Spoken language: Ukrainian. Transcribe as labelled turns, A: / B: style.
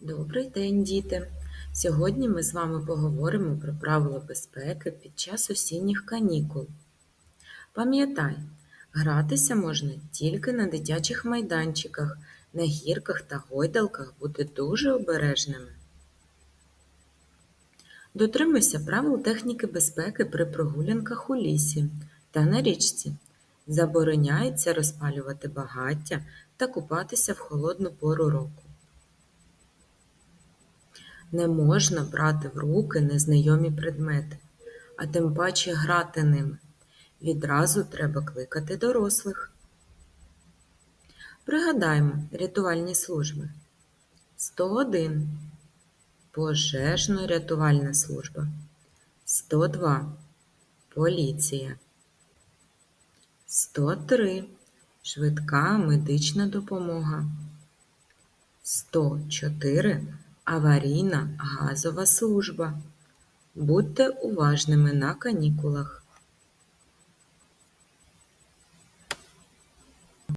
A: Добрий день, діти! Сьогодні ми з вами поговоримо про правила безпеки під час осінніх канікул. Пам'ятай, гратися можна тільки на дитячих майданчиках, на гірках та гойдалках бути дуже обережними. Дотримуйся правил техніки безпеки при прогулянках у лісі та на річці. Забороняється розпалювати багаття та купатися в холодну пору року. Не можна брати в руки незнайомі предмети, а тим паче грати ними. Відразу треба кликати дорослих. Пригадаймо рятувальні служби. 101. Пожежно-рятувальна служба. 102. Поліція. 103. Швидка медична допомога. 104. Аварійна газова служба. Будьте уважними на канікулах.